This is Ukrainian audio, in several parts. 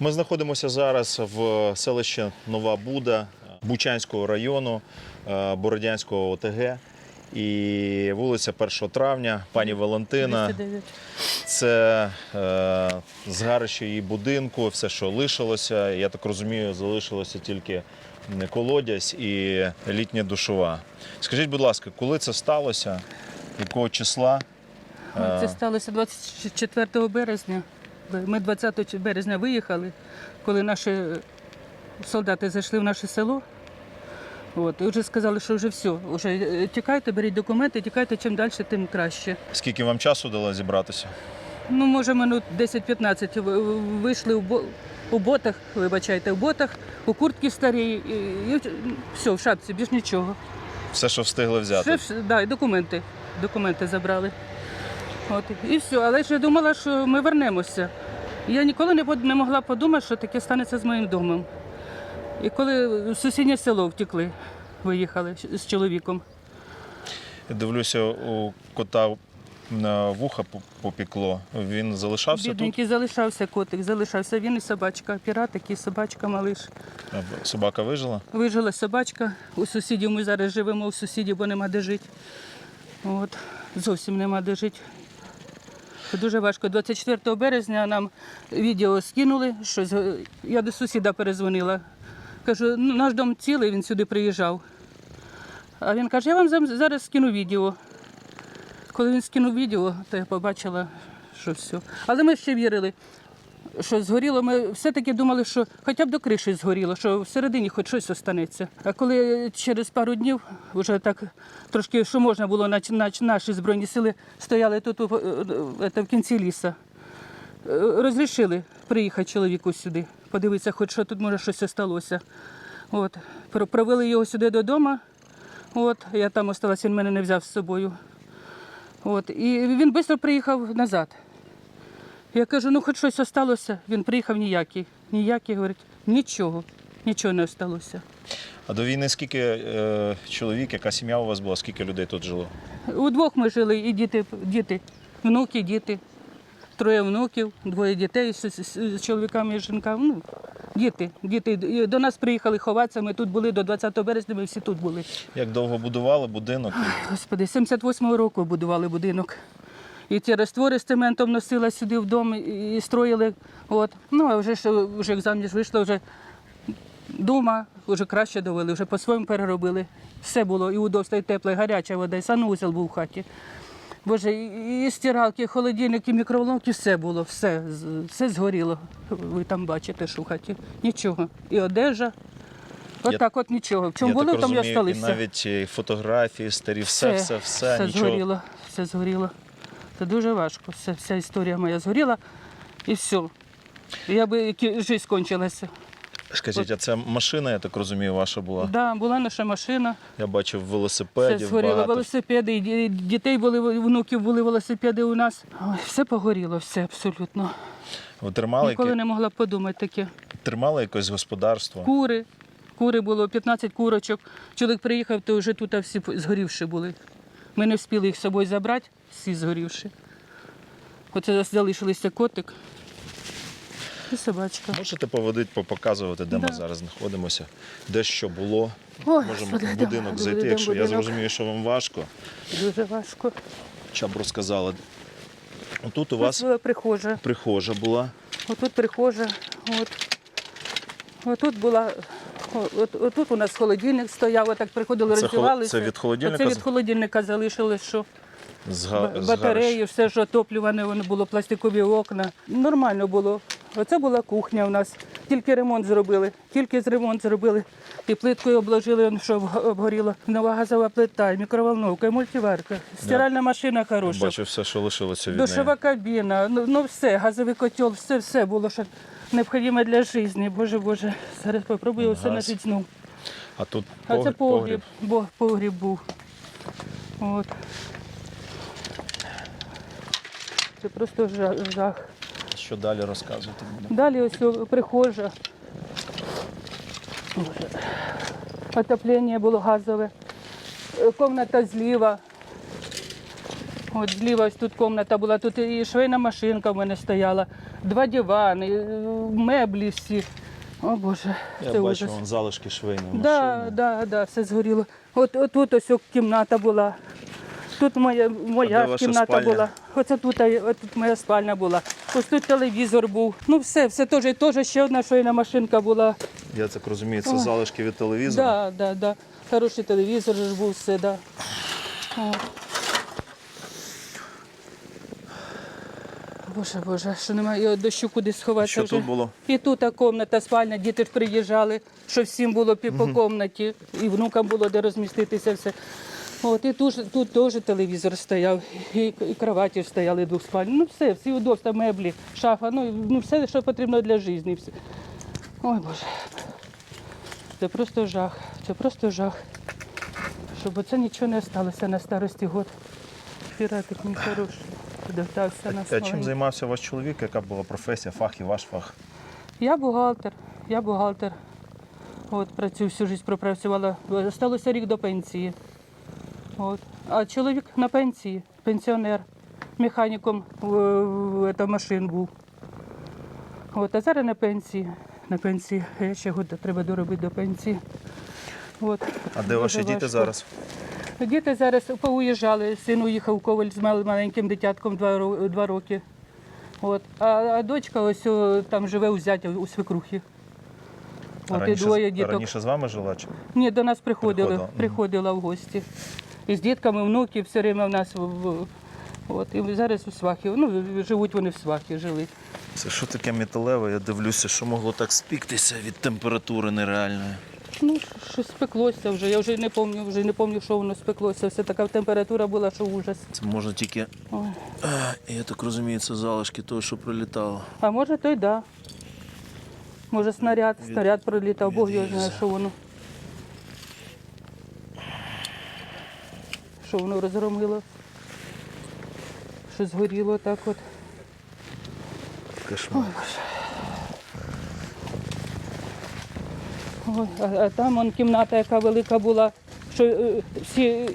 Ми знаходимося зараз в селищі Нова Буда Бучанського району е, Бородянського ОТГ. І вулиця 1 травня, пані Валентина. Це е, згарище її будинку, все, що лишилося. Я так розумію, залишилося тільки колодязь і літня душова. Скажіть, будь ласка, коли це сталося? Якого числа? Е, Це сталося 24 березня. Ми 20 березня виїхали, коли наші солдати зайшли в наше село. От, і вже сказали, що вже все, вже е, тікайте, беріть документи, тікайте, чим далі, тим краще. Скільки вам часу дало зібратися? Ну, може, минут 10-15 ви- ви- вийшли у, бо, у ботах, вибачайте, у ботах, у куртки старій, і, і все, в шапці, більш нічого. Все, що встигли взяти. Ще, вс- да, і документи. Документи забрали. От, і все. Але ж я думала, що ми вернемося. Я ніколи не, не могла подумати, що таке станеться з моїм домом. І коли в сусіднє село втекли, виїхали з чоловіком. Я дивлюся, у кота на вуха попікло. Він залишався тут. Бідненький залишався котик, залишався він і собачка. Піратик і собачка малиш. А Собака вижила. Вижила собачка. У сусідів ми зараз живемо, у сусідів, бо нема де жити. От. Зовсім нема де жити. Дуже важко. 24 березня нам відео скинули. Щось. е, Я до сусіда перезвонила. Кажу, ну, наш дом цілий, він сюди приїжджав. А він каже, я вам зараз скину відео. Коли він скинув відео, то я побачила, що все. Але ми ще вірили, що згоріло. Ми все-таки думали, що хоча б до криші згоріло, що всередині хоч щось останеться. А коли через пару днів, вже так трошки, що можна було, наші збройні сили стояли тут в кінці ліса, е, розрішили приїхати чоловіку сюди, подивитися, хоч що тут може щось сталося. От. Провели його сюди додому. От. Я там осталася, він мене не взяв з собою. От. І він швидко приїхав назад. Я кажу, ну хоч щось осталося. Він приїхав ніякий. Ніякий, говорить, нічого, нічого не осталося. А до війни скільки е, чоловік, яка сім'я у вас була, скільки людей тут жило? Удвох ми жили, і діти, діти, внуки, діти. Троє внуків, двоє дітей з, з- з чоловіками і жінками. Ну, діти, діти. До нас приїхали ховатися. Ми тут були до 20 березня, ми всі тут були. Як довго будували будинок? Господи, 78-го року будували будинок. І ті раствори з цементом носила сюди в дом і, строїли. От. Ну, а вже ж вже як заміж вийшла, вже дома, вже краще довели, вже по-своєму переробили. Все було, і удобство, і тепле, і гаряча вода, і санузел був в хаті. Боже, і, стиралки, і холодильник, і мікроволновки, все було, все, все згоріло. Ви там бачите, що в хаті. Нічого. І одежа. От Я- так от нічого. В чому Я так там і розумію, і навіть фотографії старі, все, все, все, все нічого. згоріло, все згоріло. Це дуже важко. Вся, вся історія моя згоріла і все. Я би життя скончилася. Скажіть, а це машина, я так розумію, ваша була? Да, була наша машина, Я бачив все велосипедів згоріло. багато. Велосипеди, і дітей були, внуків були велосипеди у нас. Ой, все погоріло, все абсолютно. Ви тримали, Ніколи не могла подумати таке. тримали якесь господарство? Кури. Кури було 15 курочок. Чоловік приїхав, то вже тут всі згорівші були. Ми не встигли їх з собою забрати, всі згорівші. Оце залишилися котик і собачка. Можете поводити, попоказувати, де ми зараз знаходимося, де що було. Ой, Можемо в будинок да, зайти, да, якщо я будинок. зрозумію, що вам важко, Дуже важко. щоб розказали. Тут у Ось вас була прихожа. прихожа була. Отут прихожа. От. Отут була. о- От, отут у нас холодильник стояв, отак приходили, Це хол- роздівалися. це від холодильника Це від холодильника залишилось, що з, га... Ба- з батареї, все ж отоплюване, воно було пластикові окна. Нормально було. Оце була кухня у нас. Тільки ремонт зробили, тільки з ремонт зробили. І плиткою обложили, що обгоріло. Нова газова плита, і мікроволновка, і мультиварка, стиральна машина хороша, Бачу все, що лишилося від душова неї. кабіна, ну, ну все, газовий котел, все, все було, що необхідне для життя. Боже, Боже, зараз попробую все Газ. знову. А тут А це погріб. погріб, бо погріб був. От. Це просто жах. Що далі розказувати будемо? Далі ось прихожа. Отоплення було газове. Е, Комната зліва. От зліва ось тут комната була, тут і швейна машинка в мене стояла. два дивани, е, меблі всі. О Боже, Я це бачу вон залишки швейної Да, машини. да, да, все згоріло. От тут ось кімната була. Тут моя, моя кімната спальня? була. Оце тут, а, тут моя спальня була. Ось тут телевізор був. Ну все, все теж, теж ще одна швейна машинка була. Я так розумію, це Ой. залишки від телевізора. Да, да, да. Хороший телевізор ж був все, да. О. Боже, Боже, що немає дощу куди сховатися Що вже. тут було? І тут та комната, спальня, діти ж приїжджали, що всім було по комнаті, і внукам було де розміститися все. От, і тут, тут теж телевізор стояв, і, і кроваті стояли двохспальні. Ну все, всі удобства, меблі, шафа, ну, ну все, що потрібно для життя. Ой Боже. Це просто жах. Це просто жах. Щоб оце нічого не сталося на старості год. Піратик мій хороший. Догтався на А чим займався ваш чоловік? Яка була професія, фах і ваш фах? Я бухгалтер, я бухгалтер. От, працюю всю життя пропрацювала. Осталося рік до пенсії. От. А чоловік на пенсії, пенсіонер, механіком в, машин був. От, а зараз на пенсії. На пенсії. Я ще год треба доробити до пенсії. От. А де ваші діти зараз? Діти зараз поуїжджали. Син уїхав у Коваль з маленьким дитятком два, два роки. От. А, а дочка ось там живе у зятя у свекрухі. От, раніше, і двоє діток. раніше з вами жила? Чи? Ні, до нас приходили, Приходила, приходила в гості. І з дітками, внуки все время в нас в, от, і зараз у свахі. Ну, живуть вони в свахі, жили. Це що таке металеве? Я дивлюся, що могло так спіктися від температури нереальної. Ну, щось спеклося вже. Я вже не пам'ятаю, вже не пам'ятаю, що воно спеклося. Все така температура була, що ужас. Це можна тільки, Ой. е, я так розумію, це залишки того, що прилітало. А може, то й да. Може, снаряд, Від- снаряд прилітав, Бог його знає, що воно. Що воно розгромило. Що згоріло так от. Кошмар. Ой, а, а там он кімната, яка велика була, що е, всі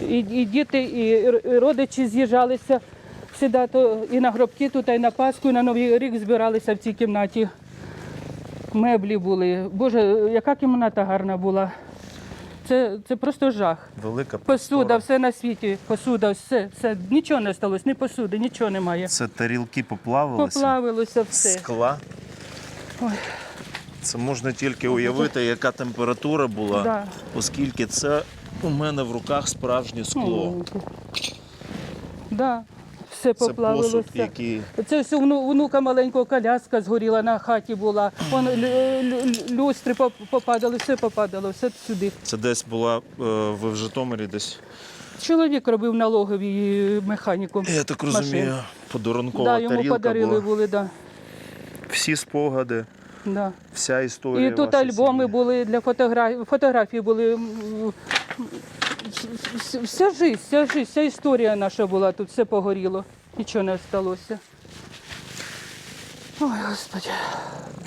і, і діти, і і родичі з'їжджалися сюди, то і на гробки тут, і на Пасху, і на Новий рік збиралися в цій кімнаті. Меблі були. Боже, яка кімната гарна була. Це, це просто жах. Велика Посуда, все на світі, посуда, все, все. Нічого не сталося, ні посуди, нічого немає. Це тарілки поплавилися. Поплавилося все. Скла. Ой. Це можна тільки уявити, яка температура була, Да. оскільки це у мене в руках справжнє скло. Так, да, все Це поплавилося. посуд, який Це все вну- внука маленького коляска згоріла на хаті була. Вон лю- лю- люстри поп- попадали, все попадало, все сюди. це десь була е, ви в Житомирі, десь. Чоловік робив налогові механіком. Я так розумію, подарункова Да, йому тарілка подарили була. були, да. Всі спогади, Да. вся історія. І тут вашої альбоми сім'ї. були для фотографій, фотографії були. м, Вся життя, вся життя, вся історія наша була тут, все погоріло, нічого не залишилося. Ой, Господи.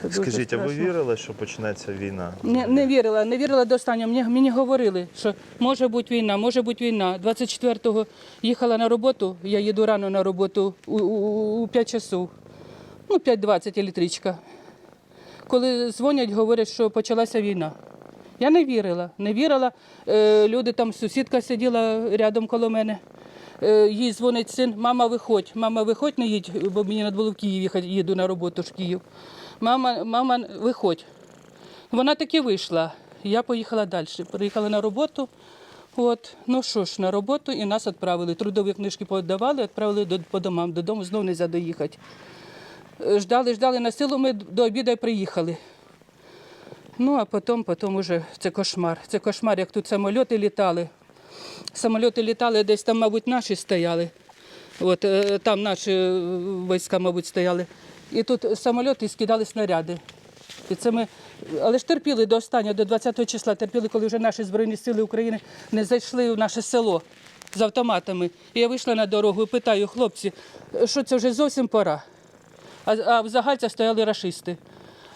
це Скажіть, а ви вірили, що почнеться війна? Не, не вірила, не вірила до останнього. Мені, мені говорили, що може бути війна, може бути війна. 24-го їхала на роботу, я їду рано на роботу у, у, у 5 часов. Ну, 5.20 електричка. Коли дзвонять, говорять, що почалася війна. Я не вірила, не вірила. Е, люди там, сусідка сиділа рядом коло мене. Е, їй дзвонить син, мама, виходь, мама, виходь, не їдь, бо мені треба було в їхати, їду на роботу в Київ. Мама, мама, виходь. Вона таки вийшла. Я поїхала далі. Приїхала на роботу. От, ну що ж, на роботу і нас відправили. Трудові книжки подавали, відправили до, по домам. Додому знову не доїхати. Е, Ждали, ждали на силу, ми до обіду приїхали. Ну, а потім, потім уже це кошмар. Це кошмар, як тут самольоти літали. Самольоти літали, десь там, мабуть, наші стояли. От, е, там наші е, війська, мабуть, стояли. І тут самольоти скидали снаряди. І це ми, але ж терпіли до останнього, до 20 числа, терпіли, коли вже наші Збройні Сили України не зайшли в наше село з автоматами. І я вийшла на дорогу і питаю, хлопці, що це вже зовсім пора. А, а в загальцях стояли рашисти.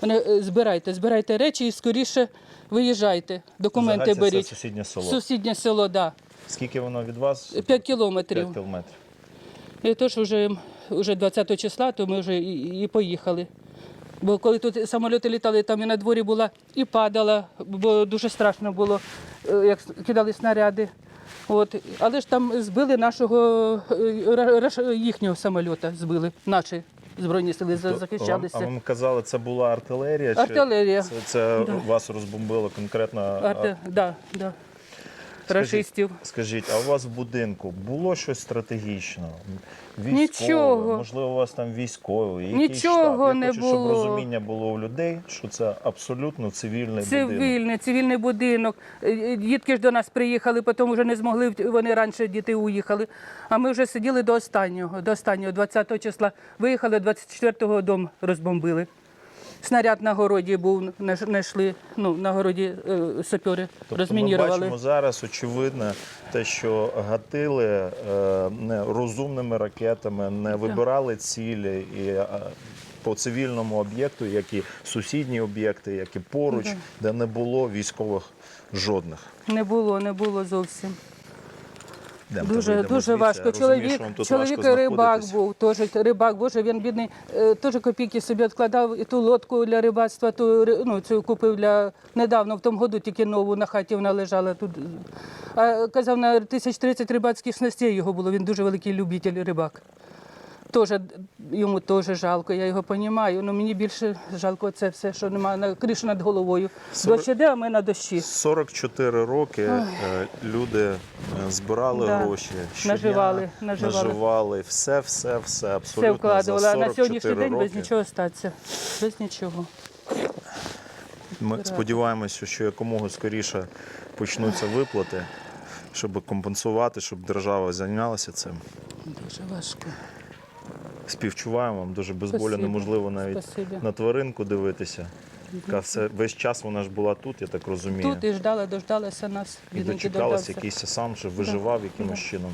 «Е, збирайте, збирайте речі і скоріше виїжджайте. Документи Загальця це беріть. сусіднє село. Сусіднє село, так. Скільки воно від вас? Да. 5 кілометрів. 5 кілометрів. І тож вже вже 20 числа, то ми вже і, і поїхали. Бо коли тут самоліти літали, там і на дворі була і падала, бо дуже страшно було, е, як кидали снаряди. От. Але ж там збили нашого е, їхнього самоліта, збили, наші збройні сили за- Вам, а ви вам казали, це була артилерія? чи Артилерія. Це, да. вас розбомбило конкретно? Арте, да, да. Рашистів. Скажіть, а у вас в будинку було щось стратегічне? Військове? Нічого. Можливо, у вас там військовий? якийсь Нічого штаб? Я не хочу, було. щоб розуміння було у людей, що це абсолютно цивільний будинок. Цивільний, цивільний будинок. Е, е, Дітки ж до нас приїхали, потім вже не змогли, вони раніше діти уїхали. А ми вже сиділи до останнього, до останнього, 20 числа. Виїхали, 24-го дом розбомбили. Снаряд на городі був, не- знайшли, ну, на городі е, сапери Тобто ми бачимо зараз очевидно те, що гатили е, не розумними ракетами, не вибирали цілі і е, по цивільному об'єкту, як і сусідні об'єкти, як і поруч, де не було військових жодних. Не було, не було зовсім. Йдемте, Дуже вийдемо дуже звідси. важко. Я розумію, Чоловік, що вам тут чоловік важко рибак знаходитись. був, теж рибак, боже, він бідний, е, теж копійки собі відкладав і ту лодку для рибацтва, ту ри- ну, цю купив для недавно, в тому году тільки нову на хаті вона лежала тут. А казав, на тисяч 30 рибацьких снастей його було. Він дуже великий любитель рибак. Тоже, йому теж жалко, я його розумію. Ну мені більше жалко це все, що немає на кришу над головою. Сорок- Дощ іде, а ми на дощі. 44 роки е, люди е, збирали Да. гроші, щодня Наживали, наживали. наживали, все, все, все, Все абсолютно вкладували, за а на сьогоднішній день без нічого статися. Без нічого. Ми сподіваємося, що якомога скоріше почнуться виплати, щоб компенсувати, щоб держава зайнялася цим. Дуже важко. Співчуваємо вам дуже без болю неможливо навіть Спасибі. на тваринку дивитися. Яка все весь час вона ж була тут, я так розумію. Тут і ждала, дождалася нас. і дождався. якийсь сам, що виживав якимось чином.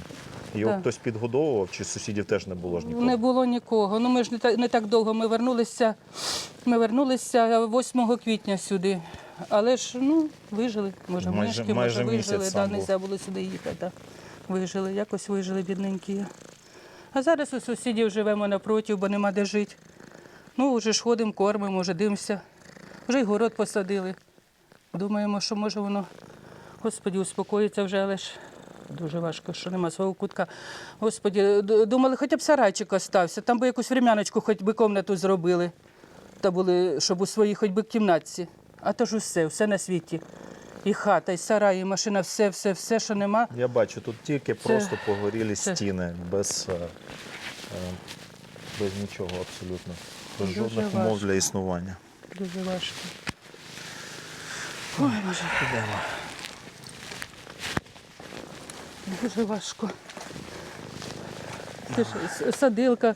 Його Да. хтось підгодовував, чи сусідів теж не було ж нікого? Не було нікого. Ну ми ж не так, не так довго. Ми вернулися. Ми вернулися 8 квітня сюди. Але ж ну вижили. Може, Майже- мишки, майже може, вижили. Да, не можна було сюди їхати. Да. Вижили, якось вижили бідненькі. А зараз у сусідів живемо напроти, бо нема де жити. Ну, вже ж ходимо, кормимо, вже дивимося. Вже й город посадили. Думаємо, що може воно, господі, успокоїться вже, але ж дуже важко, що нема свого кутка. Господі, думали, хоча б сарайчик остався, там би якусь врем'яночку, хоч би комнату зробили, та були, щоб у своїй хоч би кімнатці. А то ж усе, все на світі. І хата, і сарай, і машина, все, все, все, що нема. Я бачу, тут тільки просто погорілі це- стіни, без, е, е, без нічого абсолютно. Без Дуже жодних важко. умов для існування. Дуже важко. Ой, Боже. Дуже важко. Це ж садилка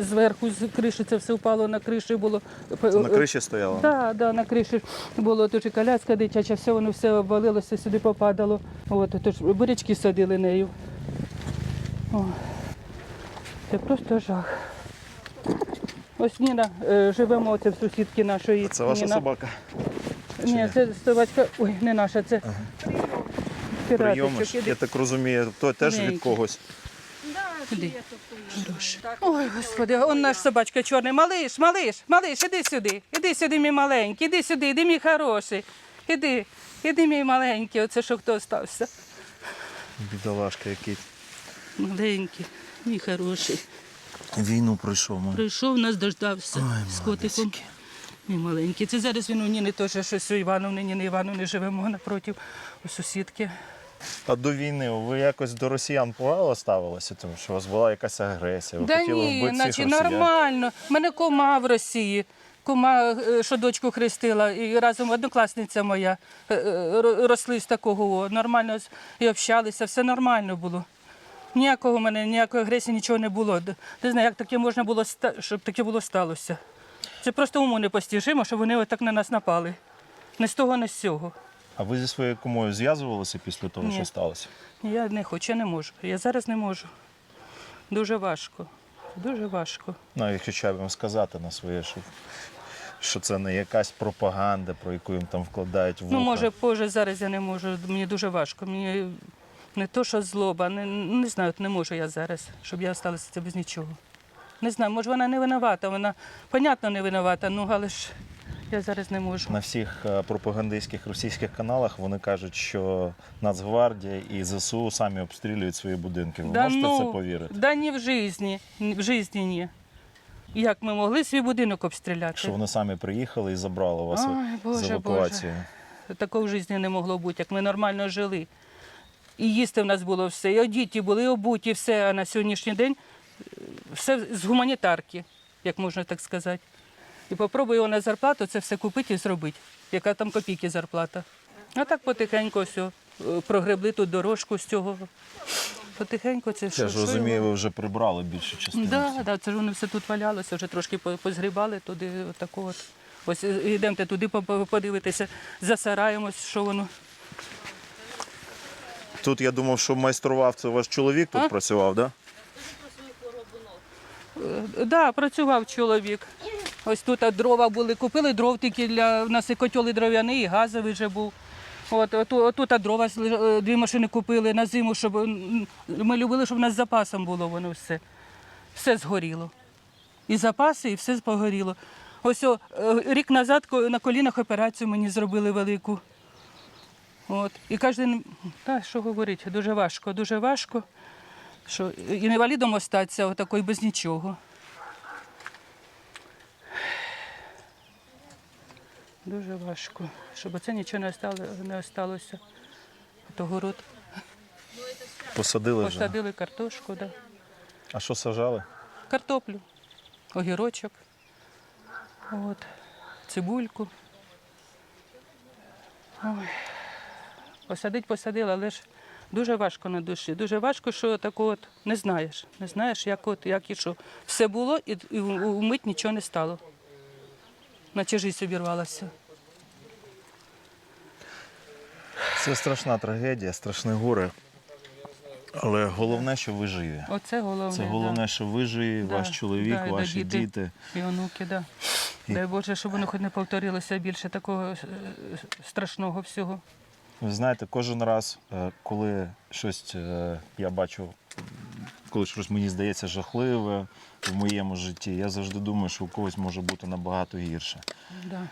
зверху, з криші, це все впало на криші було. Це на криші стояло? Так, да, на криші було тут і коляска дитяча, все воно все обвалилося, сюди попадало. От, тож бурячки садили нею. О, це просто жах. Ось Ніна, е, живемо оце в сусідки нашої. Це ваша Ніна. собака? Ні, це собачка, ой, не наша, це Прийомиш, піратичок. я так розумію, то теж від когось. Іди. Ой, господи, он наш собачка чорний. Малиш, малиш, малиш, іди сюди. Іди сюди, мій маленький, іди сюди, іди, мій хороший. Іди, іди, мій маленький, оце що хто остався. Бідолашка, який Маленький, мій хороший. війну пройшов. Ми. Прийшов, нас дождався Ой, з котиком. Мій маленький. Це зараз він у Ніни теж щось у Івановни, Ніни Івановни живемо напроти у сусідки. А до війни ви якось до росіян погано ставилися, тому що у вас була якась агресія, ви Да хотіли ні, вбити всіх наче росіян? нормально. У мене кома в Росії. Кома, е, що дочку хрестила, і разом однокласниця моя е, е, ро- росли з такого. о, Нормально з- і общалися, все нормально було. Ніякого в мене, ніякої агресії, нічого не було. Д- Не знаю, як таке можна було, ста- щоб таке було сталося. Це просто уму непостижимо, що вони отак на нас напали. Не з того, не з цього. А ви зі своєю кумою зв'язувалися після того, Ні. що сталося? Я не хочу, я не можу. Я зараз не можу. Дуже важко. Дуже важко. Ну, якщо хоча б їм сказати на своє, що, що це не якась пропаганда, про яку їм там вкладають в Ну, може, позже зараз я не можу. Мені дуже важко. Мені не то, що злоба, не, не знаю, не можу я зараз, щоб я залишилася без нічого. Не знаю, може вона не винувата, вона, понятно, не винувата, ну але ж я зараз не можу. На всіх е, пропагандистських російських каналах вони кажуть, що Нацгвардія і ЗСУ самі обстрілюють свої будинки. Ви можете в це повірити? Да ні в житті, в житті ні. Як ми могли свій будинок обстріляти? Що вони самі приїхали і забрали вас Ой, з Боже, евакуації. Такого в житті не могло бути, як ми нормально жили. І їсти в нас було все, і одіті були, і обуті, все. А на сьогоднішній день е, все з гуманітарки, як можна так сказати. І попробую його на зарплату це все купити і зробити. Яка там копійки зарплата. А так потихеньку все. е, Прогребли тут дорожку з цього. Потихеньку це Я ж розумію, його- ви вже прибрали більшу частину. Да, да, це ж воно все тут валялося, вже трошки позгрібали туди, отако от. Ось е, йдемте туди по- по- подивитися, засараємось, що воно. Тут я думав, що майстрував це ваш чоловік тут А? працював, так? Так, да, працював чоловік. Ось тут дрова були, купили дров для у нас і котел і дров'яний, і газовий вже був. От, оту- отут дрова е, дві машини купили на зиму, щоб ми любили, щоб у нас запасом було воно все. Все згоріло. І запаси, і все погоріло. Ось о, е, рік назад на колінах операцію мені зробили велику. От. І кожен, та, що говорити, дуже важко, дуже важко. Що інвалідом остатися отакою без нічого. Дуже важко, щоб оце нічого не, остало, не осталося. От огород. Посадили вже. Картошку, да. А що сажали? картоплю, огірочок, от, цибульку. Ой. Посадить посадила, але ж дуже важко на душі. Дуже важко, що такого от не знаєш. Не знаєш, як, от, як і що. Все було, і, і вмить нічого не стало. Наче життя обірвалася. Це страшна трагедія, страшне горе. Але головне, що ви живі. Оце головне. Це да. головне, що ви живі, Да, ваш чоловік, да, і ваші діти. діти. І онуки, так. Да. Дай Боже, щоб воно хоч не повторилося більше такого е, страшного всього. Ви знаєте, кожен раз, е, коли щось е, я бачу, коли щось мені здається жахливе в моєму житті, я завжди думаю, що у когось може бути набагато гірше. Да.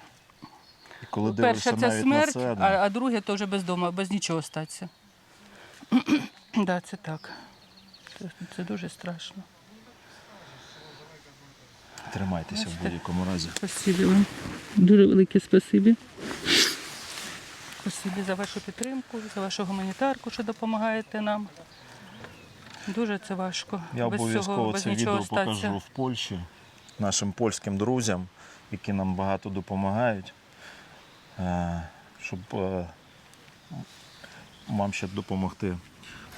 І коли дивишся Перше це смерть, на це, а, ну, а друге то вже без дому, без нічого статися. да, це так. Це, це дуже страшно. тримайтеся в будь-якому разі. Спасибі вам. Дуже велике спасибі. Спасибі за вашу підтримку, за вашу гуманітарку, що допомагаєте нам. Дуже це важко. Я без обов'язково цього, це відео покажу в Польщі нашим польським друзям, які нам багато допомагають, е, щоб е, вам ще допомогти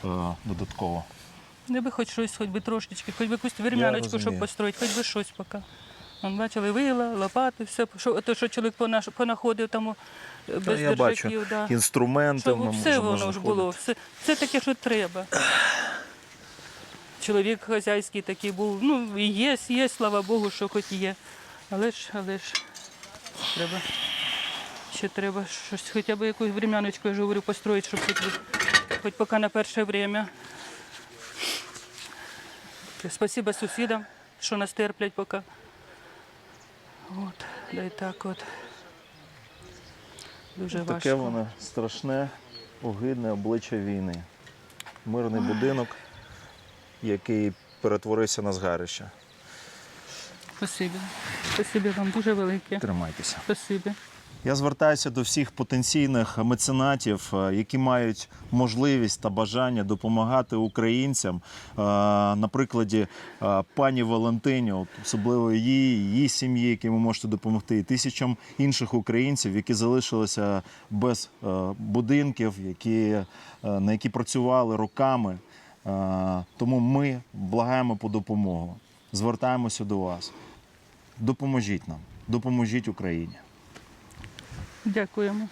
е, додатково. Не би хоч щось, хоч би трошечки, хоч би якусь вірмяночку, щоб построїти, хоч би щось поки. Вон, бачили, вила, лопати, все, що, то, що чоловік понаш, понаходив там без Та я бачу держаків. Да. інструменти. Все воно ж було, все, все таке, що треба. Чоловік хазяйський такий був, ну і є, є, слава Богу, що хоч є. Але ж, але ж треба. Ще треба щось, хоча б якусь времяночку, я ж говорю, построїти, щоб хоч, хоч поки на перше время. Спасибо сусідам, що нас терплять поки. От, да і так от. Дуже важко. Таке воно страшне, огидне обличчя війни. Мирний будинок, який перетворився на згарище. Спасибі. Спасибі вам дуже велике. Тримайтеся. Спасибі. Я звертаюся до всіх потенційних меценатів, е, які мають можливість та бажання допомагати українцям. Е, На прикладі е, пані Валентині, особливо її, її сім'ї, яким ви можете допомогти, і тисячам інших українців, які залишилися без будинків, які, на які працювали роками. Е, Тому ми благаємо по допомогу. Звертаємося до вас. Допоможіть нам, допоможіть Україні. Дякуємо.